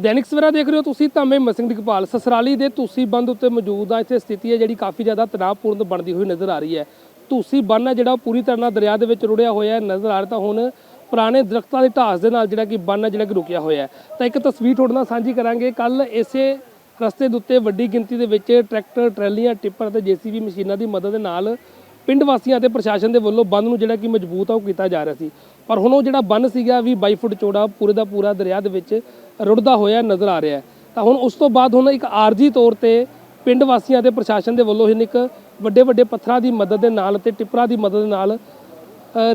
ਦੈਨਿਕ ਸਵੇਰਾ ਦੇਖ ਰਹੇ ਹੋ ਤੁਸੀਂ ਤਾਂ ਮੈਂ ਮਸਿੰਘ ਦਿਗਪਾਲ। ਸਸਰਾਲੀ ਦੇ ਤੁਸੀਂ ਬੰਦ ਉੱਤੇ ਮੌਜੂਦ ਆ। ਇੱਥੇ ਸਥਿਤੀ ਹੈ ਜਿਹੜੀ ਕਾਫੀ ਜ਼ਿਆਦਾ ਤਣਾਅਪੂਰਨ ਬਣਦੀ ਹੋਈ ਨਜ਼ਰ ਆ ਰਹੀ ਹੈ। ਤੁਸੀਂ ਬੰਨ ਹੈ ਜਿਹੜਾ ਉਹ ਪੂਰੀ ਤਰ੍ਹਾਂ ਨਾਲ ਦਰਿਆ ਦੇ ਵਿੱਚ ਰੁੜਿਆ ਹੋਇਆ ਹੈ, ਨਜ਼ਰ ਆ ਰਿਹਾ ਤਾਂ ਹੁਣ ਪੁਰਾਣੇ ਦਰਖਤਾਂ ਦੇ ਢਾਸ ਦੇ ਨਾਲ ਜਿਹੜਾ ਕਿ ਬੰਨ ਹੈ ਜਿਹੜਾ ਕਿ ਰੁਕਿਆ ਹੋਇਆ ਹੈ। ਤਾਂ ਇੱਕ ਤਸਵੀਰ ਤੁਹਾਡੇ ਨਾਲ ਸਾਂਝੀ ਕਰਾਂਗੇ। ਕੱਲ ਇਸੇ ਰਸਤੇ ਦੇ ਉੱਤੇ ਵੱਡੀ ਗਿਣਤੀ ਦੇ ਵਿੱਚ ਟਰੈਕਟਰ, ਟਰੈਲੀਆਂ, ਟਿੱਪਰ ਤੇ ਜੀਸੀਬੀ ਮਸ਼ੀਨਾਂ ਦੀ ਮਦਦ ਦੇ ਨਾਲ ਪਿੰਡ ਵਾਸੀਆਂ ਅਤੇ ਪ੍ਰਸ਼ਾਸਨ ਦੇ ਵੱਲੋਂ ਬੰਦ ਨੂੰ ਜਿਹੜਾ ਕਿ ਮਜ਼ਬੂਤ ਆ, ਉਹ ਕੀਤਾ ਜਾ ਰਿਹਾ ਸੀ। ਪਰ ਹੁਣ ਉਹ ਜਿਹੜਾ ਬੰਨ ਸੀਗਾ ਵੀ 22 ਫੁੱਟ ਚੌੜਾ, ਪੂਰੇ ਦਾ ਪੂਰਾ ਦਰਿਆ ਦੇ ਵਿੱਚ ਰੁੜਦਾ ਹੋਇਆ ਨਜ਼ਰ ਆ ਰਿਹਾ ਤਾਂ ਹੁਣ ਉਸ ਤੋਂ ਬਾਅਦ ਹੁਣ ਇੱਕ ਆਰਜੀ ਤੌਰ ਤੇ ਪਿੰਡ ਵਾਸੀਆਂ ਤੇ ਪ੍ਰਸ਼ਾਸਨ ਦੇ ਵੱਲੋਂ ਹੁਣ ਇੱਕ ਵੱਡੇ ਵੱਡੇ ਪੱਥਰਾਂ ਦੀ ਮਦਦ ਦੇ ਨਾਲ ਤੇ ਟਿੱਪਰਾਂ ਦੀ ਮਦਦ ਦੇ ਨਾਲ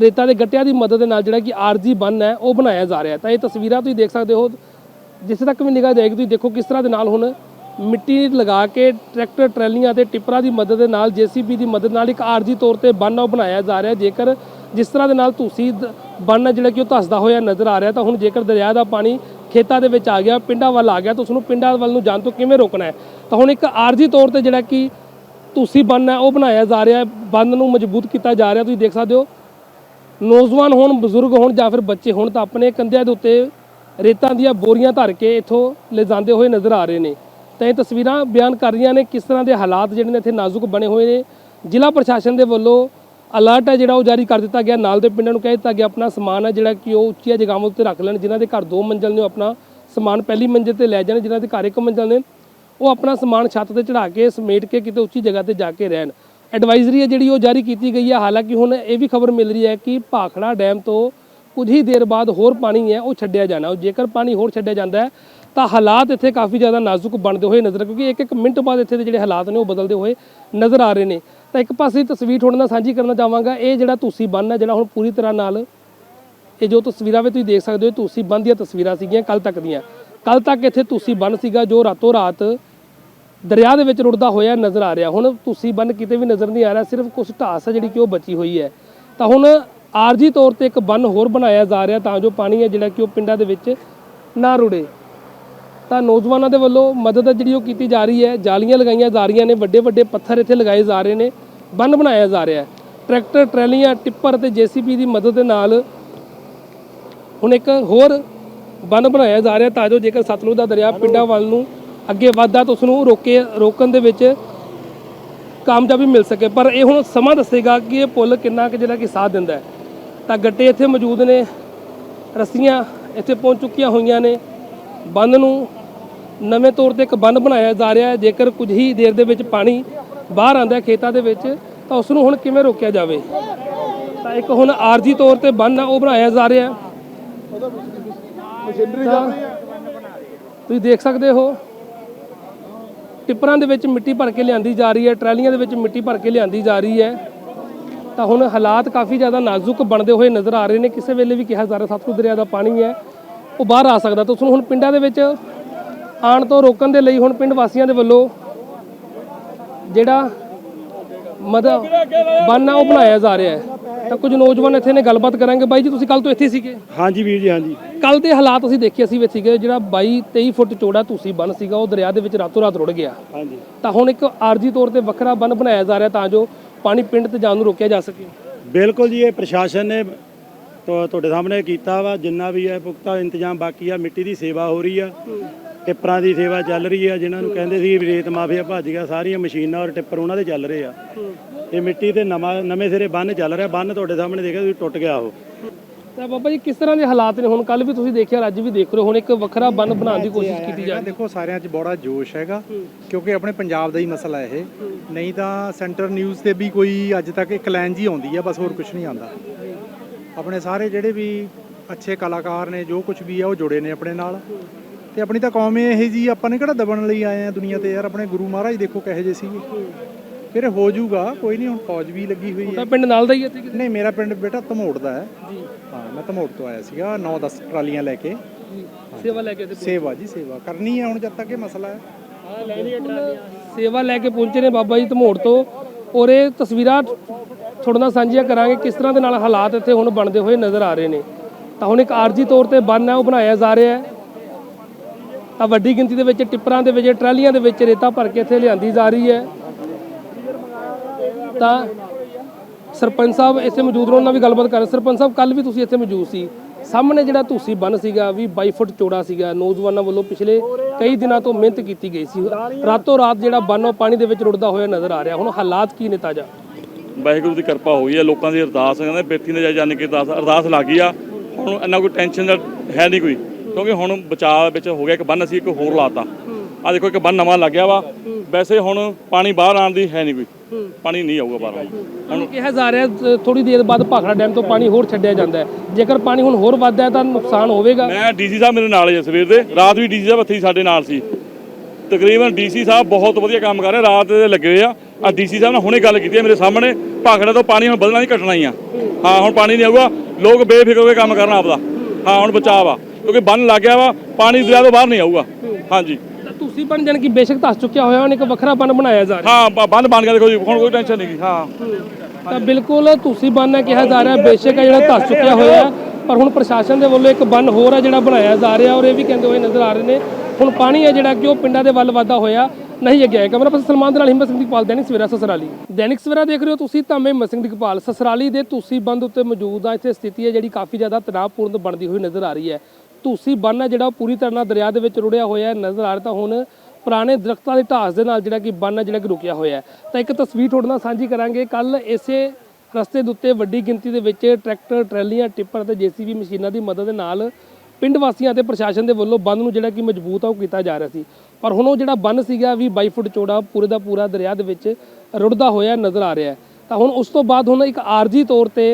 ਰੇਤਾ ਦੇ ਗੱਟਿਆਂ ਦੀ ਮਦਦ ਦੇ ਨਾਲ ਜਿਹੜਾ ਕਿ ਆਰਜੀ ਬੰਨ ਹੈ, ਉਹ ਬਣਾਇਆ ਜਾ ਰਿਹਾ ਤਾਂ ਇਹ ਤਸਵੀਰਾਂ ਤੁਸੀਂ ਦੇਖ ਸਕਦੇ ਹੋ। ਜਿੱਥੇ ਤੱਕ ਵੀ ਨਿਗਾਹ ਜਾਏਗੀ, ਤੁਸੀਂ ਦੇਖੋ ਕਿਸ ਤਰ੍ਹਾਂ ਦੇ ਨਾਲ ਹੁਣ ਮਿੱਟੀ ਲਗਾ ਕੇ ਟਰੈਕਟਰ, ਟਰੈਲੀਆਂ ਤੇ ਟਿੱਪਰਾਂ ਦੀ ਮਦਦ ਦੇ ਨਾਲ, ਜੀਸੀਬੀ ਦੀ ਮਦਦ ਨਾਲ ਇੱਕ ਆਰਜੀ ਤੌਰ ਤੇ ਬੰਨ ਉਹ ਬਣਾਇਆ ਜਾ ਰਿਹਾ ਜੇਕਰ ਜਿਸ ਤਰ੍ਹਾਂ ਦੇ ਨਾਲ ਤੁਸੀਂ ਬੰਨ ਹੈ ਜਿਹੜਾ ਕਿ ਉਹ ਧੱਸਦਾ ਹੋਇਆ ਨਜ਼ਰ ਆ ਰਿਹਾ ਤਾਂ ਹੁਣ ਜੇਕਰ ਦਰਿਆ ਦਾ ਪਾਣੀ ਖੇਤਾਂ ਦੇ ਵਿੱਚ ਆ ਗਿਆ, ਪਿੰਡਾਂ ਵੱਲ ਆ ਗਿਆ, ਤਾਂ ਉਸ ਨੂੰ ਪਿੰਡਾਂ ਵੱਲ ਨੂੰ ਜਾਣ ਤੋਂ ਕਿਵੇਂ ਰੋਕਣਾ ਹੈ? ਤਾਂ ਹੁਣ ਇੱਕ ਆਰਜੀ ਤੌਰ ਤੇ ਜਿਹੜਾ ਕਿ ਤੁਸੀਂ ਬੰਨ ਹੈ, ਉਹ ਬਣਾਇਆ ਜਾ ਰਿਹਾ ਹੈ ਬੰਨ ਨੂੰ ਮਜ਼ਬੂਤ ਕੀਤਾ ਜਾ ਰਿਹਾ, ਤੁਸੀਂ ਦੇਖ ਸਕਦੇ ਹੋ। ਨੌਜਵਾਨ ਹੋਣ, ਬਜ਼ੁਰਗ ਹੋਣ ਜਾਂ ਫਿਰ ਬੱਚੇ ਹੋਣ ਤਾਂ ਆਪਣੇ ਕੰਧਿਆਂ ਦੇ ਉੱਤੇ ਰੇਤਾਂ ਦੀਆਂ ਬੋਰੀਆਂ ਧਰ ਕੇ ਇੱਥੋਂ ਲੈ ਹੋਏ ਨਜ਼ਰ ਆ ਰਹੇ ਨੇ। ਤਾਂ ਇਹ ਤਸਵੀਰਾਂ ਬਿਆਨ ਕਰ ਰਹੀਆਂ ਨੇ ਕਿਸ ਤਰ੍ਹਾਂ ਦੇ ਹਾਲਾਤ ਜਿਹੜੇ ਨੇ ਇੱਥੇ ਨਾਜ਼ੁਕ ਬਣੇ ਹੋਏ ਨੇ। ਜ਼ਿਲ੍ਹਾ ਪ੍ਰਸ਼ਾਸਨ ਦੇ ਵੱਲੋਂ ਅਲਰਟ ਹੈ ਜਿਹੜਾ ਉਹ ਜਾਰੀ ਕਰ ਦਿੱਤਾ ਗਿਆ। ਨਾਲ ਦੇ ਪਿੰਡਾਂ ਨੂੰ ਕਹਿ ਦਿੱਤਾ ਗਿਆ, ਆਪਣਾ ਸਮਾਨ ਹੈ ਜਿਹੜਾ ਕਿ ਉਹ ਉੱਚੀਆਂ ਜਗ੍ਹਾਵਾਂ ਉੱਤੇ ਰੱਖ ਲੈਣ, ਜਿਨ੍ਹਾਂ ਦੇ ਘਰ ਦੋ ਮੰਜ਼ਲ ਨੇ, ਉਹ ਆਪਣਾ ਸਮਾਨ ਪਹਿਲੀ ਮੰਜ਼ਲ ਤੇ ਲੈ ਜਾਣ, ਜਿਨ੍ਹਾਂ ਦੇ ਘਰ ਇੱਕ ਮੰਜ਼ਲ ਨੇ, ਉਹ ਆਪਣਾ ਸਮਾਨ ਛੱਤ ਤੇ ਚੜਾ ਕੇ, ਸਮੇਟ ਕੇ ਕਿਤੇ ਉੱਚੀ ਜਗ੍ਹਾ ਤੇ ਜਾ ਕੇ ਰਹਿਣ। ਐਡਵਾਈਜ਼ਰੀ ਹੈ ਜਿਹੜੀ ਉਹ ਜਾਰੀ ਕੀਤੀ ਗਈ ਹੈ। ਹਾਲਾਂਕਿ ਹੁਣ ਇਹ ਵੀ ਖਬਰ ਮਿਲ ਰਹੀ ਹੈ ਕਿ ਭਾਖੜਾ ਡੈਮ ਤੋਂ ਕੁਝ ਹੀ ਦੇਰ ਬਾਅਦ ਹੋਰ ਪਾਣੀ ਹੈ, ਉਹ ਛੱਡਿਆ ਜਾਣਾ। ਉਹ ਜੇਕਰ ਪਾਣੀ ਹੋਰ ਛੱਡਿਆ ਜਾਂਦਾ ਹੈ, ਤਾਂ ਹਾਲਾਤ ਇੱਥੇ ਕਾਫੀ ਜ਼ਿਆਦਾ ਨਾਜ਼ੁਕ ਬਣਦੇ ਹੋਏ ਨਜ਼ਰ ਕਿਉਂਕਿ ਇੱਕ ਇੱਕ ਮਿੰਟ ਬਾਅਦ ਇੱਥੇ ਦੇ ਜਿਹੜੇ ਹਾਲਾਤ ਨੇ, ਉਹ ਬਦਲਦੇ ਹੋਏ ਨਜ਼ਰ ਆ ਰਹੇ ਨੇ। ਤਾਂ ਇੱਕ ਪਾਸੇ ਦੀ ਤਸਵੀਰ ਤੁਹਾਡੇ ਨਾਲ ਸਾਂਝੀ ਕਰਨਾ ਚਾਹਾਂਗਾ ਇਹ ਜਿਹੜਾ ਤੁਸੀਂ ਬੰਨ ਹੈ, ਜਿਹੜਾ ਹੁਣ ਪੂਰੀ ਤਰ੍ਹਾਂ ਨਾਲ ਇਹ ਜੋ ਤਸਵੀਰਾਂ ਵਿੱਚ ਤੁਸੀਂ ਦੇਖ ਸਕਦੇ ਹੋ ਤੁਸੀਂ ਬੰਨ ਦੀਆਂ ਤਸਵੀਰਾਂ ਸੀਗੀਆਂ ਕੱਲ ਤੱਕ ਦੀਆਂ। ਕੱਲ ਤੱਕ ਇੱਥੇ ਤੁਸੀਂ ਬੰਨ ਸੀਗਾ ਜੋ ਰਾਤੋਂ ਰਾਤ ਦਰਿਆ ਦੇ ਵਿੱਚ ਰੁੜਦਾ ਹੋਇਆ ਨਜ਼ਰ ਆ ਰਿਹਾ। ਹੁਣ ਤੁਸੀਂ ਬੰਨ ਕਿਤੇ ਵੀ ਨਜ਼ਰ ਨਹੀਂ ਆ ਰਿਹਾ, ਸਿਰਫ ਕੁਝ ਢਾਸ ਹੈ ਜਿਹੜੀ ਕਿ ਉਹ ਬਚੀ ਹੋਈ ਹੈ। ਤਾਂ ਹੁਣ ਆਰਜੀ ਤੌਰ ਤੇ ਇੱਕ ਬੰਨ ਹੋਰ ਬਣਾਇਆ ਜਾ ਰਿਹਾ ਤਾਂ ਜੋ ਪਾਣੀ ਹੈ ਜਿਹੜਾ ਕਿ ਉਹ ਪਿੰਡਾਂ ਦੇ ਵਿੱਚ ਨਾ ਰੁੜੇ। ਤਾਂ ਨੌਜਵਾਨਾਂ ਦੇ ਵੱਲੋਂ ਮਦਦ ਜਿਹੜੀ ਉਹ ਕੀਤੀ ਜਾ ਰਹੀ ਹੈ, ਜਾਲੀਆਂ ਲਗਾਈਆਂ ਜਾ ਰਹੀਆਂ ਨੇ ਵੱਡੇ ਵੱਡੇ ਪੱਥਰ ਇੱਥੇ ਲਗਾਏ ਜਾ ਰਹੇ ਨੇ। ਬੰਨ ਬਣਾਇਆ ਜਾ ਰਿਹਾ ਹੈ। ਟਰੈਕਟਰ ਟਰੈਲੀਆਂ ਟਿੱਪਰ ਤੇ ਜੀਸੀਬੀ ਦੀ ਮਦਦ ਦੇ ਨਾਲ ਹੁਣ ਇੱਕ ਹੋਰ ਬੰਨ ਬਣਾਇਆ ਜਾ ਰਿਹਾ ਤਾਂ ਜੋ ਜੇਕਰ ਸਤਲੁਜ ਦਾ ਦਰਿਆ ਪਿੰਡਾਂ ਵੱਲ ਨੂੰ ਅੱਗੇ ਵਧਦਾ ਤਾਂ ਉਸ ਨੂੰ ਰੋਕੇ ਰੋਕਣ ਦੇ ਵਿੱਚ ਕਾਮਯਾਬੀ ਮਿਲ ਸਕੇ। ਪਰ ਇਹ ਹੁਣ ਸਮਾਂ ਦੱਸੇਗਾ ਕਿ ਇਹ ਪੁੱਲ ਕਿੰਨਾ ਕੁ ਜਿਹੜਾ ਕਿ ਸਾਥ ਦਿੰਦਾ ਹੈ। ਤਾਂ ਗੱਟੇ ਇੱਥੇ ਮੌਜੂਦ ਨੇ ਰੱਸੀਆਂ ਇੱਥੇ ਪਹੁੰਚ ਚੁੱਕੀਆਂ ਹੋਈਆਂ ਨੇ। ਬੰਨ ਨੂੰ ਨਵੇਂ ਤੌਰ ਤੇ ਇੱਕ ਬੰਨ ਬਣਾਇਆ ਜਾ ਰਿਹਾ ਹੈ। ਜੇਕਰ ਕੁਝ ਹੀ ਦੇਰ ਦੇ ਵਿੱਚ ਪਾਣੀ ਬਾਹਰ ਆਂਦਾ ਖੇਤਾਂ ਦੇ ਵਿੱਚ ਤਾਂ ਉਸ ਨੂੰ ਹੁਣ ਕਿਵੇਂ ਰੋਕਿਆ ਜਾਵੇ? ਤਾਂ ਇੱਕ ਹੁਣ ਆਰਜੀ ਤੌਰ ਤੇ ਬੰਨ ਉਹ ਬਣਾਇਆ ਜਾ ਰਿਹਾ ਹੈ। ਤੁਸੀਂ ਦੇਖ ਸਕਦੇ ਹੋ ਟਿੱਪਰਾਂ ਦੇ ਵਿੱਚ ਮਿੱਟੀ ਭਰ ਕੇ ਲਿਆਂਦੀ ਜਾ ਰਹੀ ਹੈ ਟਰਾਲੀਆਂ ਦੇ ਵਿੱਚ ਮਿੱਟੀ ਭਰ ਕੇ ਲਿਆਂਦੀ ਜਾ ਰਹੀ ਹੈ। ਤਾਂ ਹੁਣ ਹਾਲਾਤ ਕਾਫੀ ਜ਼ਿਆਦਾ ਨਾਜ਼ੁਕ ਬਣਦੇ ਹੋਏ ਨਜ਼ਰ ਆ ਰਹੇ ਨੇ। ਕਿਸੇ ਵੇਲੇ ਵੀ ਕਿਹਾ ਜਾ ਰਿਹਾ ਸਤਲੁਜ ਦਰਿਆ ਦਾ ਪਾਣੀ ਹੈ ਉਹ ਬਾਹਰ ਆ ਸਕਦਾ। ਤਾਂ ਉਸ ਨੂੰ ਹੁਣ ਪਿੰਡਾਂ ਦੇ ਵਿੱਚ ਆਉਣ ਤੋਂ ਰੋਕਣ ਦੇ ਲਈ ਹੁਣ ਪਿੰਡ ਵਾਸੀਆਂ ਦੇ ਵੱਲੋਂ ਜਿਹੜਾ ਮਦ ਬੰਨ ਉਹ ਬਣਾਇਆ ਜਾ ਰਿਹਾ ਹੈ। ਤਾਂ ਕੁਝ ਨੌਜਵਾਨ ਇੱਥੇ ਨੇ ਗੱਲਬਾਤ ਕਰਾਂਗੇ। ਬਾਈ ਜੀ ਤੁਸੀਂ ਕੱਲ ਤੋਂ ਇੱਥੇ ਸੀਗੇ? ਹਾਂਜੀ ਵੀਰ ਜੀ ਹਾਂਜੀ। ਕੱਲ ਦੇ ਹਾਲਾਤ ਅਸੀਂ ਦੇਖੇ ਸੀ ਵਿੱਚ ਸੀਗੇ। ਜਿਹੜਾ 22 23 ਫੁੱਟ ਚੌੜਾ ਤੁਸੀਂ ਬੰਨ ਸੀਗਾ ਉਹ ਦਰਿਆ ਦੇ ਵਿੱਚ ਰਾਤੋਂ ਰਾਤ ਰੁੜ ਗਿਆ। ਹਾਂਜੀ। ਤਾਂ ਹੁਣ ਇੱਕ ਆਰਜੀ ਤੌਰ ਤੇ ਵੱਖਰਾ ਬੰਨ ਬਣਾਇਆ ਜਾ ਰਿਹਾ ਤਾਂ ਜੋ ਪਾਣੀ ਪਿੰਡ ਤੇ ਜਾਣ ਨੂੰ ਰੋਕਿਆ ਜਾ ਸਕੇ। ਬਿਲਕੁਲ ਜੀ ਇਹ ਪ੍ਰਸ਼ਾਸਨ ਨੇ ਤੁਹਾਡੇ ਸਾਹਮਣੇ ਕੀਤਾ ਵਾ। ਜਿੰਨਾ ਵੀ ਹੈ ਪੁਖਤਾ ਇੰਤਜ਼ਾਮ ਬਾਕੀ ਆ। ਮਿੱਟੀ ਦੀ ਸੇਵਾ ਹੋ ਰਹੀ ਆ। ਟਿੱਪਰਾਂ ਦੀ ਸੇਵਾ ਚੱਲ ਰਹੀ ਆ ਜਿਨ੍ਹਾਂ ਨੂੰ ਕਹਿੰਦੇ ਸੀ ਵੀ ਰੇਤ ਮਾਫੀਆ ਭੱਜ ਗਿਆ ਸਾਰੀਆਂ ਮਸ਼ੀਨਾਂ ਔਰ ਟਿੱਪਰ ਉਹਨਾਂ ਦੇ ਚੱਲ ਰਹੇ ਆ। ਇਹ ਮਿੱਟੀ ਤੇ ਨਵਾਂ ਨਵੇਂ ਸਿਰੇ ਬੰਨ ਚੱਲ ਰਿਹਾ ਬੰਨ ਤੁਹਾਡੇ ਸਾਹਮਣੇ ਦੇਖਿਆ ਤੁਸੀਂ ਟੁੱਟ ਗਿਆ ਉਹ। ਤਾਂ ਬਾਬਾ ਜੀ ਕਿਸ ਤਰ੍ਹਾਂ ਦੇ ਹਾਲਾਤ ਨੇ? ਹੁਣ ਕੱਲ ਵੀ ਤੁਸੀਂ ਦੇਖਿਆ ਅੱਜ ਵੀ ਦੇਖ ਰਹੇ ਹੋ ਹੁਣ ਇੱਕ ਵੱਖਰਾ ਬੰਨ ਬਣਾਉਣ ਦੀ ਕੋਸ਼ਿਸ਼ ਕੀਤੀ ਜਾ ਹੈਗਾ, ਦੇਖੋ ਸਾਰਿਆਂ 'ਚ ਬੜਾ ਜੋਸ਼ ਹੈਗਾ ਕਿਉਂਕਿ ਆਪਣੇ ਪੰਜਾਬ ਦਾ ਹੀ ਮਸਲਾ ਇਹ। ਨਹੀਂ ਤਾਂ ਸੈਂਟਰ ਨਿਊਜ਼ ਤੇ ਵੀ ਕੋਈ ਅੱਜ ਤੱਕ ਇੱਕ ਲਾਈਨ ਜੀ ਆਉਂਦੀ ਆ ਬਸ ਹੋਰ ਕੁਝ ਨਹੀਂ ਆਉਂਦਾ। ਆਪਣੇ ਸਾਰੇ ਜਿਹੜੇ ਵੀ ਅੱਛੇ ਕਲਾਕਾਰ ਨੇ ਜੋ ਕੁਝ ਵੀ ਆ ਉਹ ਜੁੜੇ ਨੇ ਆਪਣੇ ਨਾਲ। ਤੇ ਆਪਣੀ ਤਾਂ ਕੌਮ ਇਹ ਜੀ ਆਪਾਂ ਨੇ ਕਿਹੜਾ ਦਬਣ ਲਈ ਆਏ ਆ ਦੁਨੀਆ ਤੇ ਯਾਰ ਆਪਣੇ ਗੁਰੂ ਮਹਾਰਾਜ ਦੇਖੋ ਕਹੇ ਜੇ ਸੀਗੇ। ਫਿਰ ਹੋ ਜਾਊਗਾ ਕੋਈ ਨਹੀਂ ਹੁਣ ਫੌਜ ਵੀ ਲੱਗੀ ਹੋਈ ਹੈ। ਤਾਂ ਪਿੰਡ ਨਾਲ ਦਾ ਹੀ ਹੈ ਇੱਥੇ? ਨਹੀਂ ਮੇਰਾ ਪਿੰਡ ਬੇਟਾ ਧਮੋੜ ਦਾ ਹੈ। ਹਾਂ ਮੈਂ ਧਮੋੜ ਤੋਂ ਆਇਆ ਸੀਗਾ 9-10 ਟਰਾਲੀਆਂ ਲੈ ਕੇ। ਸੇਵਾ ਲੈ ਕੇ ਸੇਵਾ ਜੀ ਸੇਵਾ। ਕਰਨੀ ਹੈ ਹੁਣ ਜਦ ਤੱਕ ਇਹ ਮਸਲਾ ਹੈ। ਸੇਵਾ ਲੈ ਕੇ ਪਹੁੰਚੇ ਨੇ ਬਾਬਾ ਜੀ ਧਮੋੜ ਤੋਂ। ਔਰ ਇਹ ਤਸਵੀਰਾਂ ਤੁਹਾਡੇ ਨਾਲ ਸਾਂਝੀਆਂ ਕਰਾਂਗੇ ਕਿਸ ਤਰ੍ਹਾਂ ਦੇ ਨਾਲ ਹਾਲਾਤ ਇੱਥੇ ਹੁਣ ਬਣਦੇ ਹੋਏ ਨਜ਼ਰ ਆ ਰਹੇ ਨੇ। ਤਾਂ ਹੁਣ ਇੱਕ ਆਰਜੀ ਤੌਰ ਤੇ ਬੰਨ ਹੈ ਉਹ ਬਣਾਇਆ ਜਾ ਰਿਹਾ ਹੈ। ਤਾਂ ਵੱਡੀ ਗਿਣਤੀ ਦੇ ਵਿੱਚ ਟਿੱਪਰਾਂ ਦੇ ਵਿੱਚ, ਟਰਾਲੀਆਂ ਦੇ ਵਿੱਚ ਰੇਤਾ ਭਰ ਕੇ ਇੱਥੇ ਲਿਆਂਦੀ ਜਾ ਰਹੀ ਹੈ। ਤਾਂ ਸਰਪੰਚ ਸਾਹਿਬ ਇੱਥੇ ਮੌਜੂਦ ਨੇ ਨਾਲ ਵੀ ਗੱਲਬਾਤ ਕਰ ਸਰਪੰਚ ਸਾਹਿਬ ਕੱਲ ਵੀ ਤੁਸੀਂ ਇੱਥੇ ਮੌਜੂਦ ਸੀ। ਸਾਹਮਣੇ ਜਿਹੜਾ ਤੁਸੀਂ ਬੰਨ ਸੀਗਾ, ਵੀ 22 ਫੁੱਟ ਚੌੜਾ ਸੀਗਾ, ਨੌਜਵਾਨਾਂ ਵੱਲੋਂ ਪਿਛਲੇ ਕਈ ਦਿਨਾਂ ਤੋਂ ਮਿਹਨਤ ਕੀਤੀ ਗਈ ਸੀ। ਰਾਤੋਂ ਰਾਤ ਜਿਹੜਾ ਬੰਨ, ਉਹ ਪਾਣੀ ਦੇ ਵਿੱਚ ਰੁੜਦਾ ਹੋਇਆ ਨਜ਼ਰ ਆ ਰਿਹਾ। ਹੁਣ ਹਾਲਾਤ ਕੀ ਨੇ ਤਾਜਾ? ਵਾਹਿਗੁਰੂ ਦੀ ਕਿਰਪਾ ਹੋਈ ਹੈ, ਲੋਕਾਂ ਦੀ ਅਰਦਾਸ ਕਹਿੰਦੇ ਬੇਟੀ ਨੇ ਜਾਣ ਕੇ ਅਰਦਾਸ ਅਰਦਾਸ ਲੱਗ ਗਈ ਆ। ਹੁਣ ਇੰਨਾ ਕੋਈ ਟੈਨਸ਼ਨ ਦਾ ਹੈ ਨਹੀਂ ਕੋਈ। ਕਿਉਂਕਿ ਹੁਣ ਬਚਾਅ ਵਿੱਚ ਹੋ ਗਿਆ ਇੱਕ ਬੰਨ ਅਸੀਂ ਇੱਕ ਹੋਰ ਲਾਤਾ। ਆ ਦੇਖੋ ਇੱਕ ਬੰਨ ਨਵਾਂ ਲੱਗਿਆ ਵਾ। ਵੈਸੇ ਹੁਣ ਪਾਣੀ ਬਾਹਰ ਆਉਣ ਦੀ ਹੈ ਨਹੀਂ ਕੋਈ। ਪਾਣੀ ਨਹੀਂ ਆਊਗਾ ਬਾਹਰ ਹੁਣ ਕਿਹਾ ਜਾ ਰਿਹਾ ਥੋੜੀ ਦੇਰ ਬਾਅਦ ਭਾਖੜਾ ਡੈਮ ਤੋਂ ਪਾਣੀ ਹੋਰ ਛੱਡਿਆ ਜਾਂਦਾ ਹੈ। ਜੇਕਰ ਪਾਣੀ ਹੁਣ ਹੋਰ ਵੱਧਦਾ ਹੈ ਤਾਂ ਨੁਕਸਾਨ ਹੋਵੇਗਾ। ਮੈਂ ਡੀਸੀ ਸਾਹਿਬ ਮੇਰੇ ਨਾਲ ਹੀ ਆ ਸਵੇਰ ਦੇ। ਰਾਤ ਵੀ ਡੀਸੀ ਸਾਹਿਬ ਇੱਥੇ ਸਾਡੇ ਨਾਲ ਸੀ। ਤਕਰੀਬਨ ਡੀਸੀ ਸਾਹਿਬ ਬਹੁਤ ਵਧੀਆ ਕੰਮ ਕਰ ਰਹੇ ਰਾਤ ਦੇ ਲੱਗੇ ਹੋਏ ਆ। ਆ ਡੀਸੀ ਸਾਹਿਬ ਨਾਲ ਹੁਣੇ ਗੱਲ ਕੀਤੀ ਹੈ ਮੇਰੇ ਸਾਹਮਣੇ। ਭਾਖੜਾ ਤੋਂ ਪਾਣੀ ਹੁਣ ਬਦਲਣਾ ਨਹੀਂ ਘਟਣਾ ਹੀ ਆ। ਹਾਂ ਹੁਣ ਪਾਣੀ ਨਹੀਂ ਆਊਗਾ। ਲੋਕ ਬੇਫਿਕਰ ਹੋ ਕੇ ਕੰਮ ਕਰਨਾ ਆਪਦਾ। ਹਾਂ ਹੁਣ ਬਚਾਅ ਵਾ। ਕਿਉਂਕਿ ਬੰਨ ਲੱਗ ਗਿਆ ਵਾ ਪਾਣੀ ਦਰਿਆ ਤੋਂ ਬਾਹਰ ਨਹੀਂ ਆਊਗਾ। ਹਾਂਜੀ। ਤੁਸੀਂ ਬਣ ਜਾਣ ਕਿ ਬੇਸ਼ੱਕ ਧੱਸ ਚੁੱਕਿਆ ਹੋਇਆ ਹੁਣ ਇੱਕ ਵੱਖਰਾ ਬੰਨ ਬਣਾਇਆ ਜਾ ਰਿਹਾ। ਹਾਂ ਬ- ਬੰਨ ਬਣ ਗਿਆ ਦੇਖੋ ਜੀ ਹੁਣ ਕੋਈ ਟੈਨਸ਼ਨ ਨਹੀਂ ਗੀ ਹਾਂ। ਤਾਂ ਬਿਲਕੁਲ ਤੁਸੀਂ ਬੰਨ ਹੈ ਕਿਹਾ ਜਾ ਰਿਹਾ ਬੇਸ਼ੱਕ ਹੈ ਜਿਹੜਾ ਧੱਸ ਚੁੱਕਿਆ ਹੋਇਆ ਹੈ, ਪਰ ਹੁਣ ਪ੍ਰਸ਼ਾਸਨ ਦੇ ਵੱਲੋਂ ਇੱਕ ਬੰਨ ਹੋਰ ਹੈ ਜਿਹੜਾ ਬਣਾਇਆ ਜਾ ਰਿਹਾ ਔਰ ਇਹ ਵੀ ਕਹਿੰਦੇ ਹੋਏ ਨਜ਼ਰ ਆ ਰਹੇ ਨੇ ਹੁਣ ਪਾਣੀ ਹੈ ਜਿਹੜਾ ਕਿ ਉਹ ਪਿੰਡਾਂ ਦੇ ਵੱਲ ਵਾਧਾ ਹੋਇਆ ਨਹੀਂ ਅੱਗੇ ਹੈ ਕਮਰਾ ਪਰਸਨ ਸਲਮਾਨ ਦੇ ਨਾਲ ਹਿੰਮਤ ਸਿੰਘ ਦੀਪਾਲ ਦੈਨਿਕ ਸਵੇਰਾ ਸਸਰਾਲੀ। ਦੈਨਿਕ ਸਵੇਰਾ ਦੇਖ ਰਹੇ ਹੋ ਤੁਸੀਂ ਤਾਂ ਮੈਂ ਹਿੰਮਤ ਸਿੰਘ ਦੀਪਾਲ। ਸਸਰਾਲੀ ਦੇ ਤੁਸੀਂ ਬੰਦ ਉੱਤੇ ਮੌਜੂਦ ਆ ਇੱਥੇ ਸਥਿਤੀ ਹੈ ਜਿਹੜੀ ਕਾਫੀ ਜ਼ਿਆਦਾ ਤਣਾਅਪੂਰਨ ਬਣਦੀ ਹੋਈ ਨਜ਼ਰ ਆ ਰਹੀ ਹੈ। ਤੁਸੀਂ ਬੰਨ ਹੈ ਜਿਹੜਾ ਉਹ ਪੂਰੀ ਤਰ੍ਹਾਂ ਨਾਲ ਦਰਿਆ ਦੇ ਵਿੱਚ ਰੁੜਿਆ ਹੋਇਆ ਨਜ਼ਰ ਆ ਰਿਹਾ ਤਾਂ ਹੁਣ ਪੁਰਾਣੇ ਦਰਖਤਾਂ ਦੀ ਢਾਸ ਦੇ ਨਾਲ ਜਿਹੜਾ ਕਿ ਬੰਨ ਹੈ, ਜਿਹੜਾ ਕਿ ਰੁਕਿਆ ਹੋਇਆ ਤਾਂ ਇੱਕ ਤਸਵੀਰ ਤੁਹਾਡੇ ਨਾਲ ਸਾਂਝੀ ਕਰਾਂਗੇ। ਕੱਲ ਇਸੇ ਰਸਤੇ ਦੇ ਉੱਤੇ ਵੱਡੀ ਗਿਣਤੀ ਦੇ ਵਿੱਚ ਟਰੈਕਟਰ, ਟਰੈਲੀਆਂ, ਟਿੱਪਰ ਤੇ ਜੀਸੀਬੀ ਮਸ਼ੀਨਾਂ ਦੀ ਮਦਦ ਦੇ ਨਾਲ ਪਿੰਡ ਵਾਸੀਆਂ ਤੇ ਪ੍ਰਸ਼ਾਸਨ ਦੇ ਵੱਲੋਂ ਬੰਨ ਨੂੰ ਜਿਹੜਾ ਕਿ ਮਜ਼ਬੂਤ ਆ, ਉਹ ਕੀਤਾ ਜਾ ਰਿਹਾ ਸੀ। ਪਰ ਹੁਣ ਉਹ ਜਿਹੜਾ ਬੰਨ ਸੀਗਾ ਵੀ 22 ਫੁੱਟ ਚੌੜਾ ਪੂਰੇ ਦਾ ਪੂਰਾ ਦਰਿਆ ਦੇ ਵਿੱਚ ਰੁੜਦਾ ਹੋਇਆ ਨਜ਼ਰ ਆ ਰਿਹਾ ਤਾਂ ਹੁਣ ਉਸ ਤੋਂ ਬਾਅਦ ਹੁਣ ਇੱਕ ਆਰਜੀ ਤੌਰ ਤੇ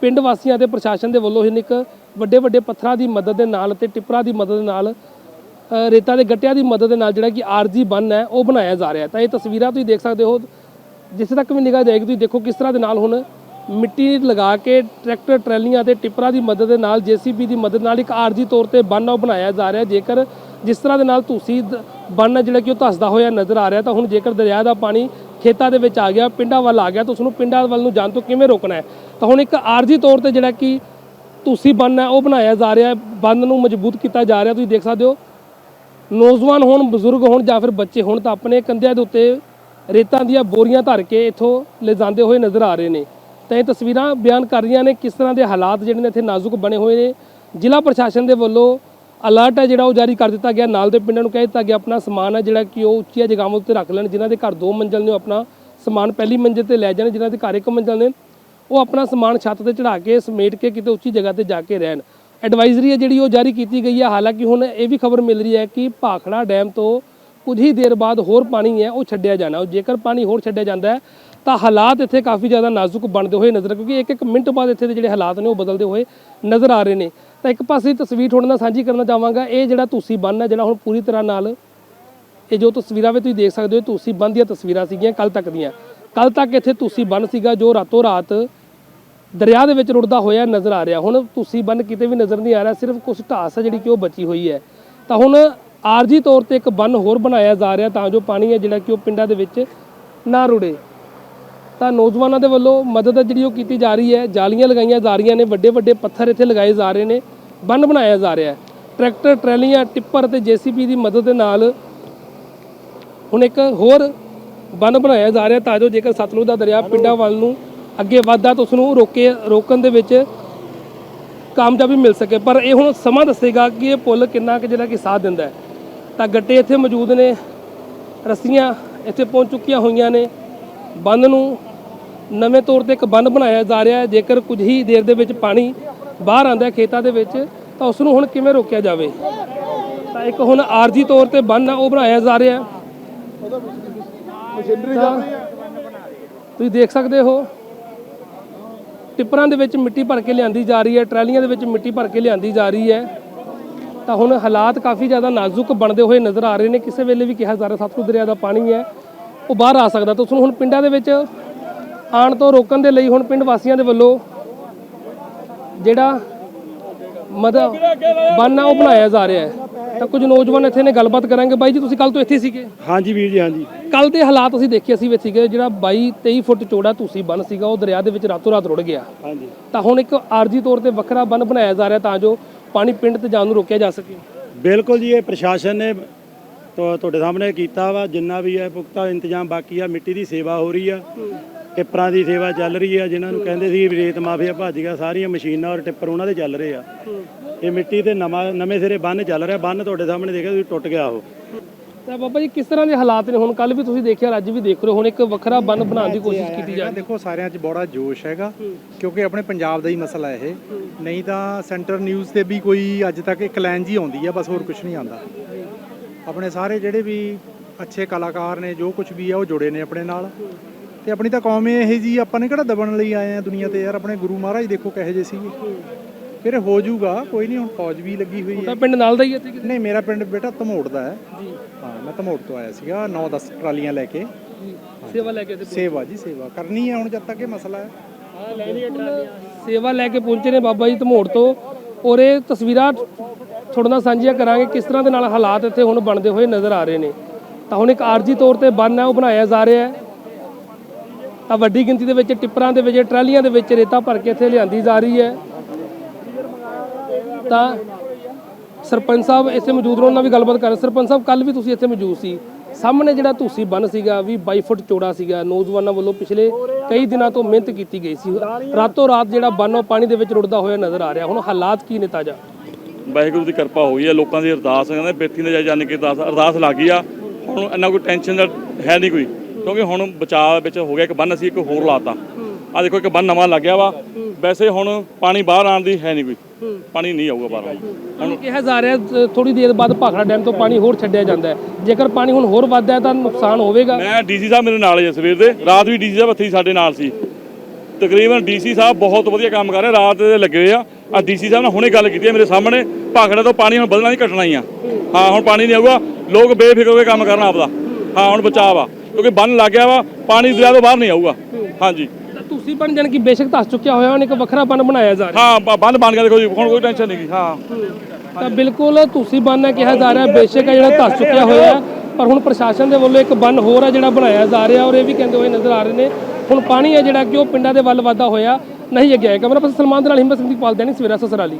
ਪਿੰਡ ਵਾਸੀਆਂ ਤੇ ਪ੍ਰਸ਼ਾਸਨ ਦੇ ਵੱਲੋਂ ਹੁਣ ਇੱਕ ਵੱਡੇ ਵੱਡੇ ਪੱਥਰਾਂ ਦੀ ਮਦਦ ਦੇ ਨਾਲ ਤੇ ਟਿੱਪਰਾਂ ਦੀ ਮਦਦ ਦੇ ਨਾਲ ਅ, ਰੇਤਾ ਦੇ ਗੱਟਿਆਂ ਦੀ ਮਦਦ ਦੇ ਨਾਲ ਜਿਹੜਾ ਕਿ ਆਰਜੀ ਬੰਨ ਹੈ ਉਹ ਬਣਾਇਆ ਜਾ ਰਿਹਾ ਤਾਂ ਇਹ ਤਸਵੀਰਾਂ ਤੁਸੀਂ ਦੇਖ ਸਕਦੇ ਹੋ। ਜਿੱਥੇ ਤੱਕ ਵੀ ਨਿਗਾਹ ਜਾਏਗੀ ਤੁਸੀਂ ਦੇਖੋ ਕਿਸ ਤਰ੍ਹਾਂ ਦੇ ਨਾਲ ਹੁਣ ਮਿੱਟੀ ਲਗਾ ਕੇ ਟਰੈਕਟਰ ਟਰੈਲੀਆਂ ਤੇ ਟਿੱਪਰਾਂ ਦੀ ਮਦਦ ਦੇ ਨਾਲ ਜੀਸੀਬੀ ਦੀ ਮਦਦ ਨਾਲ ਇੱਕ ਆਰਜੀ ਤੌਰ ਤੇ ਬੰਨ ਉਹ ਬਣਾਇਆ ਜਾ ਰਿਹਾ ਜੇਕਰ ਜਿਸ ਤਰ੍ਹਾਂ ਦੇ ਨਾਲ ਤੁਸੀਂ ਬੰਨ ਹੈ ਜਿਹੜਾ ਕਿ ਉਹ ਧੱਸਦਾ ਹੋਇਆ ਨਜ਼ਰ ਆ ਰਿਹਾ ਤਾਂ ਹੁਣ ਜੇਕਰ ਦਰਿਆ ਦਾ ਪਾਣੀ ਖੇਤਾਂ ਦੇ ਵਿੱਚ ਆ ਗਿਆ ਪਿੰਡਾਂ ਵੱਲ ਆ ਗਿਆ ਤਾਂ ਉਸ ਨੂੰ ਪਿੰਡਾਂ ਵੱਲ ਨੂੰ ਜਾਣ ਤੋਂ ਕਿਵੇਂ ਰੋਕਣਾ ਹੈ? ਤਾਂ ਹੁਣ ਇੱਕ ਆਰਜੀ ਤੌਰ ਤੇ ਜਿਹੜਾ ਕਿ ਤੁਸੀਂ ਬੰਨ ਹੈ, ਉਹ ਬਣਾਇਆ ਜਾ ਰਿਹਾ ਹੈ, ਬੰਨ ਨੂੰ ਮਜ਼ਬੂਤ ਕੀਤਾ ਜਾ ਰਿਹਾ, ਤੁਸੀਂ ਦੇਖ ਸਕਦੇ ਹੋ। ਨੌਜਵਾਨ ਹੋਣ, ਬਜ਼ੁਰਗ ਹੋਣ ਜਾਂ ਫਿਰ ਬੱਚੇ ਹੋਣ ਤਾਂ ਆਪਣੇ ਕੰਧਿਆਂ ਦੇ ਉੱਤੇ ਰੇਤਾਂ ਦੀਆਂ ਬੋਰੀਆਂ ਧਰ ਕੇ ਇੱਥੋਂ ਲੈ ਹੋਏ ਨਜ਼ਰ ਆ ਰਹੇ ਨੇ। ਤਾਂ ਇਹ ਤਸਵੀਰਾਂ ਬਿਆਨ ਕਰ ਰਹੀਆਂ ਨੇ ਕਿਸ ਤਰ੍ਹਾਂ ਦੇ ਹਾਲਾਤ ਜਿਹੜੇ ਨੇ ਇੱਥੇ ਨਾਜ਼ੁਕ ਬਣੇ ਹੋਏ ਨੇ। ਜ਼ਿਲ੍ਹਾ ਪ੍ਰਸ਼ਾਸਨ ਦੇ ਵੱਲੋਂ ਅਲਰਟ ਹੈ ਜਿਹੜਾ ਉਹ ਜਾਰੀ ਕਰ ਦਿੱਤਾ ਗਿਆ। ਨਾਲ ਦੇ ਪਿੰਡਾਂ ਨੂੰ ਕਹਿ ਦਿੱਤਾ ਗਿਆ, ਆਪਣਾ ਸਮਾਨ ਹੈ ਜਿਹੜਾ ਕਿ ਉਹ ਉੱਚੀਆਂ ਜਗ੍ਹਾਵਾਂ ਉੱਤੇ ਰੱਖ ਲੈਣ, ਜਿਨ੍ਹਾਂ ਦੇ ਘਰ ਦੋ ਮੰਜ਼ਲ ਨੇ, ਉਹ ਆਪਣਾ ਸਮਾਨ ਪਹਿਲੀ ਮੰਜ਼ਲ ਤੇ ਲੈ ਜਾਣ, ਜਿਨ੍ਹਾਂ ਦੇ ਘਰ ਇੱਕ ਮੰਜ਼ਲ ਨੇ। ਉਹ ਆਪਣਾ ਸਮਾਨ ਛੱਤ ਤੇ ਚੜਾ ਕੇ, ਸਮੇਟ ਕੇ ਕਿਤੇ ਉੱਚੀ ਜਗ੍ਹਾ ਤੇ ਜਾ ਕੇ ਰਹਿਣ। ਐਡਵਾਈਜ਼ਰੀ ਹੈ ਜਿਹੜੀ ਉਹ ਜਾਰੀ ਕੀਤੀ ਗਈ ਹੈ। ਹਾਲਾਂਕਿ ਹੁਣ ਇਹ ਵੀ ਖਬਰ ਮਿਲ ਰਹੀ ਹੈ ਕਿ ਭਾਖੜਾ ਡੈਮ ਤੋਂ ਕੁਝ ਹੀ ਦੇਰ ਬਾਅਦ ਹੋਰ ਪਾਣੀ ਹੈ, ਉਹ ਛੱਡਿਆ ਜਾਣਾ ਜੇਕਰ ਪਾਣੀ ਹੋਰ ਛੱਡਿਆ ਜਾਂਦਾ ਹੈ, ਤਾਂ ਹਾਲਾਤ ਇੱਥੇ ਕਾਫੀ ਜ਼ਿਆਦਾ ਨਾਜ਼ੁਕ ਬਣਦੇ ਹੋਏ ਨਜ਼ਰ ਕਿਉਂਕਿ ਇੱਕ ਇੱਕ ਮਿੰਟ ਬਾਅਦ ਇੱਥੇ ਦੇ ਜਿਹੜੇ ਹਾਲਾਤ ਨੇ, ਉਹ ਬਦਲਦੇ ਹੋਏ ਨਜ਼ਰ ਆ ਰਹੇ ਨੇ। ਤਾਂ ਇੱਕ ਪਾਸੇ ਤਸਵੀਰ ਤੁਹਾਡੇ ਨਾਲ ਸਾਂਝੀ ਕਰਨਾ ਚਾਹਾਂਗਾ। ਇਹ ਜਿਹੜਾ ਤੁਸੀਂ ਬੰਨ ਹੈ, ਜਿਹੜਾ ਹੁਣ ਪੂਰੀ ਤਰ੍ਹਾਂ ਨਾਲ ਇਹ ਜੋ ਤਸਵੀਰਾਂ ਵਿੱਚ ਤੁਸੀਂ ਦੇਖ ਸਕਦੇ ਹੋ ਤੁਸੀਂ ਬੰਨ ਦੀਆਂ ਤਸਵੀਰਾਂ ਸੀਗੀਆਂ ਕੱਲ ਤੱਕ ਦੀਆਂ। ਕੱਲ ਤੱਕ ਇੱਥੇ ਤੁਸੀਂ ਬੰਨ ਸੀਗਾ, ਜੋ ਰਾਤੋਂ ਰਾਤ ਦਰਿਆ ਦੇ ਵਿੱਚ ਰੁੜਦਾ ਹੋਇਆ ਨਜ਼ਰ ਆ ਰਿਹਾ। ਹੁਣ ਤੁਸੀਂ ਬੰਨ ਕਿਤੇ ਵੀ ਨਜ਼ਰ ਨਹੀਂ ਆ ਰਿਹਾ, ਸਿਰਫ ਕੁਝ ਢਾਸ ਹੈ ਜਿਹੜੀ ਕਿ ਉਹ ਬਚੀ ਹੋਈ ਹੈ। ਤਾਂ ਹੁਣ ਆਰਜੀ ਤੌਰ ਤੇ ਇੱਕ ਬੰਨ ਹੋਰ ਬਣਾਇਆ ਜਾ ਰਿਹਾ ਤਾਂ ਜੋ ਪਾਣੀ ਹੈ ਜਿਹੜਾ ਕਿ ਉਹ ਪਿੰਡਾਂ ਦੇ ਵਿੱਚ ਨਾ ਰੁੜੇ। ਤਾਂ ਨੌਜਵਾਨਾਂ ਦੇ ਵੱਲੋਂ ਮਦਦ ਜਿਹੜੀ ਉਹ ਕੀਤੀ ਜਾ ਰਹੀ ਹੈ, ਜਾਲੀਆਂ ਲਗਾਈਆਂ ਜਾ ਰਹੀਆਂ ਨੇ ਵੱਡੇ ਵੱਡੇ ਪੱਥਰ ਇੱਥੇ ਲਗਾਏ ਜਾ ਰਹੇ ਨੇ, ਬੰਨ ਬਣਾਇਆ ਜਾ ਰਿਹਾ ਹੈ। ਟਰੈਕਟਰ, ਟਰੈਲੀਆਂ, ਟਿੱਪਰ ਤੇ ਜੀਸੀਪੀ ਦੀ ਮਦਦ ਦੇ ਨਾਲ ਹੁਣ ਇੱਕ ਹੋਰ ਬੰਨ ਬਣਾਇਆ ਜਾ ਰਿਹਾ ਤਾਂ ਜੋ ਜੇਕਰ ਸਤਲੁਜ ਦਾ ਦਰਿਆ ਪਿੰਡਾਂ ਵੱਲ ਨੂੰ ਅੱਗੇ ਵਧਦਾ ਤਾਂ ਉਸ ਨੂੰ ਰੋਕੇ ਰੋਕਣ ਦੇ ਵਿੱਚ ਕਾਮਯਾਬੀ ਮਿਲ ਸਕੇ। ਪਰ ਇਹ ਹੁਣ ਸਮਾਂ ਦੱਸੇਗਾ ਕਿ ਇਹ ਪੁੱਲ ਕਿੰਨਾ ਕੁ ਜਿਹੜਾ ਕਿ ਸਾਥ ਦਿੰਦਾ ਹੈ। ਤਾਂ ਗੱਟੇ ਇੱਥੇ ਮੌਜੂਦ ਨੇ ਰੱਸੀਆਂ ਇੱਥੇ ਪਹੁੰਚ ਚੁੱਕੀਆਂ ਹੋਈਆਂ ਨੇ। ਬੰਨ ਨੂੰ ਨਵੇਂ ਤੌਰ ਤੇ ਇੱਕ ਬੰਨ ਬਣਾਇਆ ਜਾ ਰਿਹਾ ਹੈ। ਜੇਕਰ ਕੁਝ ਹੀ ਦੇਰ ਦੇ ਵਿੱਚ ਪਾਣੀ ਬਾਹਰ ਆਂਦਾ ਹੈ ਖੇਤਾਂ ਦੇ ਵਿੱਚ ਤਾਂ ਉਸ ਨੂੰ ਹੁਣ ਕਿਵੇਂ ਰੋਕਿਆ ਜਾਵੇ? ਤਾਂ ਇੱਕ ਹੁਣ ਆਰਜੀ ਤੌਰ ਤੇ ਬੰਨ ਆ ਉਹ ਬਣਾਇਆ ਜਾ ਰਿਹਾ ਹੈ। ਤੁਸੀਂ ਦੇਖ ਸਕਦੇ ਹੋ ਟਿੱਪਰਾਂ ਦੇ ਵਿੱਚ ਮਿੱਟੀ ਭਰ ਕੇ ਲਿਆਂਦੀ ਜਾ ਰਹੀ ਹੈ, ਟਰਾਲੀਆਂ ਦੇ ਵਿੱਚ ਮਿੱਟੀ ਭਰ ਕੇ ਲਿਆਂਦੀ ਜਾ ਰਹੀ ਹੈ। ਤਾਂ ਹੁਣ ਹਾਲਾਤ ਕਾਫੀ ਜ਼ਿਆਦਾ ਨਾਜ਼ੁਕ ਬਣਦੇ ਹੋਏ ਨਜ਼ਰ ਆ ਰਹੇ ਨੇ। ਕਿਸੇ ਵੇਲੇ ਵੀ ਕਿਹਾ ਜਾ ਰਿਹਾ ਸਤਲੁਜ ਦਰਿਆ ਦਾ ਪਾਣੀ ਹੈ, ਉਹ ਬਾਹਰ ਆ ਸਕਦਾ। ਤਾਂ ਉਸ ਨੂੰ ਹੁਣ ਪਿੰਡਾਂ ਦੇ ਵਿੱਚ ਆਉਣ ਤੋਂ ਰੋਕਣ ਦੇ ਲਈ ਹੁਣ ਪਿੰਡ ਵਾਸੀਆਂ ਦੇ ਵੱਲੋਂ ਜਿਹੜਾ ਮਦ ਬੰਨ ਉਹ ਬਣਾਇਆ ਜਾ ਰਿਹਾ ਹੈ। ਤਾਂ ਕੁਝ ਨੌਜਵਾਨ ਇੱਥੇ ਨੇ ਗੱਲਬਾਤ ਕਰਾਂਗੇ। ਬਾਈ ਜੀ ਤੁਸੀਂ ਕੱਲ ਤੋਂ ਇੱਥੇ ਸੀਗੇ? ਹਾਂਜੀ ਵੀਰ ਜੀ ਹਾਂਜੀ। ਕੱਲ ਦੇ ਹਾਲਾਤ ਅਸੀਂ ਦੇਖੇ ਅਸੀਂ ਵੀ ਸੀਗੇ। ਜਿਹੜਾ 22 23 ਫੁੱਟ ਚੌੜਾ ਤੁਸੀਂ ਬੰਨ ਸੀਗਾ ਉਹ ਦਰਿਆ ਦੇ ਵਿੱਚ ਰਾਤੋਂ ਰਾਤ ਰੁੜ ਗਿਆ। ਹਾਂਜੀ। ਤਾਂ ਹੁਣ ਇੱਕ ਆਰਜੀ ਤੌਰ ਤੇ ਵੱਖਰਾ ਬੰਨ ਬਣਾਇਆ ਜਾ ਰਿਹਾ ਤਾਂ ਜੋ ਪਾਣੀ ਪਿੰਡ ਤੇ ਜਾਣ ਨੂੰ ਰੋਕਿਆ ਜਾ ਸਕੇ। ਬਿਲਕੁਲ ਜੀ ਇਹ ਪ੍ਰਸ਼ਾਸਨ ਨੇ ਤੁਹਾਡੇ ਸਾਹਮਣੇ ਕੀਤਾ ਵਾ। ਜਿੰਨਾ ਵੀ ਹੈ ਪੁਖਤਾ ਇੰਤਜ਼ਾਮ ਬਾਕੀ ਆ। ਮਿੱਟੀ ਦੀ ਸੇਵਾ ਹੋ ਰਹੀ ਆ। ਟਿੱਪਰਾਂ ਦੀ ਸੇਵਾ ਚੱਲ ਰਹੀ ਆ ਜਿਨ੍ਹਾਂ ਨੂੰ ਕਹਿੰਦੇ ਸੀ ਵੀ ਰੇਤ ਮਾਫੀਆ ਭੱਜ ਗਿਆ ਸਾਰੀਆਂ ਮਸ਼ੀਨਾਂ ਔਰ ਟਿੱਪਰ ਉਹਨਾਂ ਦੇ ਚੱਲ ਰਹੇ ਆ। ਇਹ ਮਿੱਟੀ ਤੇ ਨਵਾਂ ਨਵੇਂ ਸਿਰੇ ਬੰਨ ਚੱਲ ਰਿਹਾ ਬੰਨ ਤੁਹਾਡੇ ਸਾਹਮਣੇ ਦੇਖਿਆ ਤੁਸੀਂ ਟੁੱਟ ਗਿਆ ਉਹ। ਤਾਂ ਬਾਬਾ ਜੀ ਕਿਸ ਤਰ੍ਹਾਂ ਦੇ ਹਾਲਾਤ ਨੇ? ਹੁਣ ਕੱਲ ਵੀ ਤੁਸੀਂ ਦੇਖਿਆ ਅੱਜ ਵੀ ਦੇਖ ਰਹੇ ਹੋ ਹੁਣ ਇੱਕ ਵੱਖਰਾ ਬੰਨ ਬਣਾਉਣ ਦੀ ਕੋਸ਼ਿਸ਼ ਕੀਤੀ ਜਾ ਹੈਗਾ, ਦੇਖੋ ਸਾਰਿਆਂ 'ਚ ਬੜਾ ਜੋਸ਼ ਹੈਗਾ ਕਿਉਂਕਿ ਆਪਣੇ ਪੰਜਾਬ ਦਾ ਹੀ ਮਸਲਾ ਇਹ। ਨਹੀਂ ਤਾਂ ਸੈਂਟਰ ਨਿਊਜ਼ ਤੇ ਵੀ ਕੋਈ ਅੱਜ ਤੱਕ ਇੱਕ ਲਾਈਨ ਜੀ ਆਉਂਦੀ ਆ ਬਸ ਹੋਰ ਕੁਝ ਨਹੀਂ ਆਉਂਦਾ। ਆਪਣੇ ਸਾਰੇ ਜਿਹੜੇ ਵੀ ਅੱਛੇ ਕਲਾਕਾਰ ਨੇ ਜੋ ਕੁਝ ਵੀ ਆ ਉਹ ਜੁੜੇ ਨੇ ਆਪਣੇ ਨਾਲ। ਤੇ ਆਪਣੀ ਤਾਂ ਕੌਮ ਇਹ ਜੀ ਆਪਾਂ ਨੇ ਕਿਹੜਾ ਦਬਣ ਲਈ ਆਏ ਆ ਦੁਨੀਆ ਤੇ ਯਾਰ? ਆਪਣੇ ਗੁਰੂ ਮਹਾਰਾਜ ਦੇਖੋ ਕਹੇ ਜੇ ਸੀਗੇ। ਫਿਰ ਹੋ ਜਾਊਗਾ ਕੋਈ ਨਹੀਂ ਹੁਣ ਫੌਜ ਵੀ ਲੱਗੀ ਹੋਈ ਹੈ। ਤਾਂ ਪਿੰਡ ਨਾਲ ਦਾ ਹੀ ਹੈ ਇੱਥੇ ਕਿਤੇ? ਨਹੀਂ ਮੇਰਾ ਪਿੰਡ ਬੇਟਾ ਧਮੋੜ ਦਾ ਹੈ। ਹਾਂ ਮੈਂ ਧਮੋੜ ਤੋਂ ਆਇਆ ਸੀਗਾ 9-10 ਟਰਾਲੀਆਂ ਲੈ ਕੇ। ਸੇਵਾ ਲੈ ਕੇ ਇੱਥੇ ਸੇਵਾ ਜੀ ਸੇਵਾ। ਕਰਨੀ ਹੈ ਹੁਣ ਜਦ ਤੱਕ ਇਹ ਮਸਲਾ ਹੈ। ਸੇਵਾ ਲੈ ਕੇ ਪਹੁੰਚੇ ਨੇ ਬਾਬਾ ਜੀ ਧਮੋੜ ਤੋਂ। ਔਰ ਇਹ ਤਸਵੀਰਾਂ ਤੁਹਾਡੇ ਨਾਲ ਸਾਂਝੀਆਂ ਕਰਾਂਗੇ ਕਿਸ ਤਰ੍ਹਾਂ ਦੇ ਨਾਲ ਹਾਲਾਤ ਇੱਥੇ ਹੁਣ ਬਣਦੇ ਹੋਏ ਨਜ਼ਰ ਆ ਰਹੇ ਨੇ। ਤਾਂ ਹੁਣ ਇੱਕ ਆਰਜੀ ਤੌਰ ਤੇ ਬੰਨ ਹੈ ਉਹ ਬਣਾਇਆ ਜਾ ਰਿਹਾ ਹੈ। ਵੱਡੀ ਗਿਣਤੀ ਦੇ ਵਿੱਚ ਟਿੱਪਰਾਂ ਦੇ ਵਿੱਚ, ਟਰਾਲੀਆਂ ਦੇ ਵਿੱਚ ਰੇਤਾ ਭਰ ਕੇ ਇੱਥੇ ਲਿਆਂਦੀ ਜਾ ਰਹੀ ਹੈ। ਤਾਂ ਸਰਪੰਚ ਸਾਹਿਬ ਇੱਥੇ ਮੌਜੂਦ ਨੇ ਨਾਲ ਵੀ ਗੱਲਬਾਤ ਕਰ ਸਰਪੰਚ ਸਾਹਿਬ ਕੱਲ ਵੀ ਤੁਸੀਂ ਇੱਥੇ ਮੌਜੂਦ ਸੀ। ਸਾਹਮਣੇ ਜਿਹੜਾ ਤੁਸੀਂ ਬੰਨ ਸੀਗਾ, ਵੀ 22 ਫੁੱਟ ਚੌੜਾ ਸੀਗਾ, ਨੌਜਵਾਨਾਂ ਵੱਲੋਂ ਪਿਛਲੇ ਕਈ ਦਿਨਾਂ ਤੋਂ ਮਿਹਨਤ ਕੀਤੀ ਗਈ ਸੀ। ਰਾਤੋਂ ਰਾਤ ਜਿਹੜਾ ਬੰਨ ਉਹ ਪਾਣੀ ਦੇ ਵਿੱਚ ਰੁੜਦਾ ਹੋਇਆ ਨਜ਼ਰ ਆ ਰਿਹਾ। ਹੁਣ ਹਾਲਾਤ ਕੀ ਨੇ ਤਾਜਾ? ਵਾਹਿਗੁਰੂ ਦੀ ਕਿਰਪਾ ਹੋਈ ਹੈ। ਲੋਕਾਂ ਦੀ ਅਰਦਾਸ ਕਹਿੰਦੇ ਬੇਤੀ ਨੇ ਜਾਣ ਕੇ ਅਰਦਾਸ ਅਰਦਾਸ ਲੱਗ ਗਈ ਆ। ਹੁਣ ਇੰਨਾ ਕੋਈ ਟੈਨਸ਼ਨ ਦਾ ਹੈ ਨਹੀਂ ਕੋਈ। ਕਿਉਂਕਿ ਹੁਣ ਬਚਾਅ ਵਿੱਚ ਹੋ ਗਿਆ ਇੱਕ ਬੰਨ ਅਸੀਂ ਇੱਕ ਹੋਰ ਲਾਤਾ। ਆ ਦੇਖੋ ਇੱਕ ਬੰਨ ਨਵਾਂ ਲੱਗਿਆ ਵਾ। ਵੈਸੇ ਹੁਣ ਪਾਣੀ ਬਾਹਰ ਆਉਣ ਦੀ ਹੈ ਨਹੀਂ ਕੋਈ। ਪਾਣੀ ਨਹੀਂ ਆਊਗਾ ਬਾਹਰ ਹੁਣ ਕਿਹਾ ਜਾ ਰਿਹਾ ਥੋੜੀ ਦੇਰ ਬਾਅਦ ਭਾਖੜਾ ਡੈਮ ਤੋਂ ਪਾਣੀ ਹੋਰ ਛੱਡਿਆ ਜਾਂਦਾ ਹੈ। ਜੇਕਰ ਪਾਣੀ ਹੁਣ ਹੋਰ ਵੱਧਦਾ ਹੈ ਤਾਂ ਨੁਕਸਾਨ ਹੋਵੇਗਾ। ਮੈਂ ਡੀਸੀ ਸਾਹਿਬ ਮੇਰੇ ਨਾਲ ਹੀ ਆ ਸਵੇਰ ਦੇ। ਰਾਤ ਵੀ ਡੀਸੀ ਸਾਹਿਬ ਇੱਥੇ ਸਾਡੇ ਨਾਲ ਸੀ। ਤਕਰੀਬਨ ਡੀਸੀ ਸਾਹਿਬ ਬਹੁਤ ਵਧੀਆ ਕੰਮ ਕਰ ਰਹੇ ਰਾਤ ਦੇ ਲੱਗੇ ਹੋਏ ਆ। ਆ ਡੀਸੀ ਸਾਹਿਬ ਨਾਲ ਹੁਣੇ ਗੱਲ ਕੀਤੀ ਹੈ ਮੇਰੇ ਸਾਹਮਣੇ। ਭਾਖੜਾ ਤੋਂ ਪਾਣੀ ਹੁਣ ਬਦਲਣਾ ਨਹੀਂ ਘਟਣਾ ਹੀ ਆ। ਹਾਂ ਹੁਣ ਪਾਣੀ ਨਹੀਂ ਆਊਗਾ। ਲੋਕ ਬੇਫਿਕਰ ਹੋ ਕੇ ਕੰਮ ਕਰਨ ਆਪਦਾ। ਹਾਂ ਹੁਣ ਬਚਾਅ ਵਾ। ਕਿਉਂਕਿ ਬੰਨ ਲੱਗ ਗਿਆ ਵਾ ਪਾਣੀ ਦਰਿਆ ਤੋਂ ਬਾਹਰ ਨਹੀਂ ਆਊਗਾ। ਹਾਂਜੀ। ਤੁਸੀਂ ਬਣ ਜਾਣ ਕਿ ਬੇਸ਼ੱਕ ਧੱਸ ਚੁੱਕਿਆ ਹੋਇਆ ਹੁਣ ਇੱਕ ਵੱਖਰਾ ਬੰਨ ਬਣਾਇਆ ਜਾ ਰਿਹਾ। ਹਾਂ ਬ- ਬੰਨ ਬਣ ਗਿਆ ਦੇਖੋ ਜੀ ਹੁਣ ਕੋਈ ਟੈਨਸ਼ਨ ਨਹੀਂ ਗੀ ਹਾਂ। ਤਾਂ ਬਿਲਕੁਲ ਤੁਸੀਂ ਬੰਨ ਹੈ ਕਿਹਾ ਜਾ ਰਿਹਾ ਬੇਸ਼ੱਕ ਹੈ ਜਿਹੜਾ ਧੱਸ ਚੁੱਕਿਆ ਹੋਇਆ ਹੈ ਪਰ ਹੁਣ ਪ੍ਰਸ਼ਾਸਨ ਦੇ ਵੱਲੋਂ ਇੱਕ ਬੰਨ ਹੋਰ ਹੈ ਜਿਹੜਾ ਬਣਾਇਆ ਜਾ ਰਿਹਾ ਔਰ ਇਹ ਵੀ ਕਹਿੰਦੇ ਹੋਏ ਨਜ਼ਰ ਆ ਰਹੇ ਨੇ ਹੁਣ ਪਾਣੀ ਹੈ ਜਿਹੜਾ ਕਿ ਉਹ ਪਿੰਡਾਂ ਦੇ ਵੱਲ ਵਧਦਾ ਹੋਇਆ ਨਹੀਂ ਅੱਗੇ ਆਇਆ। ਕੈਮਰਾ ਪਰਸਨ ਸਲਮਾਨ ਦੇ ਨਾਲ ਹਿੰਮਤ ਸਿੰਘ ਦੀ ਪਾਲ ਦੇਣੀ ਸਵੇਰਾ ਸਸਰਾਲੀ।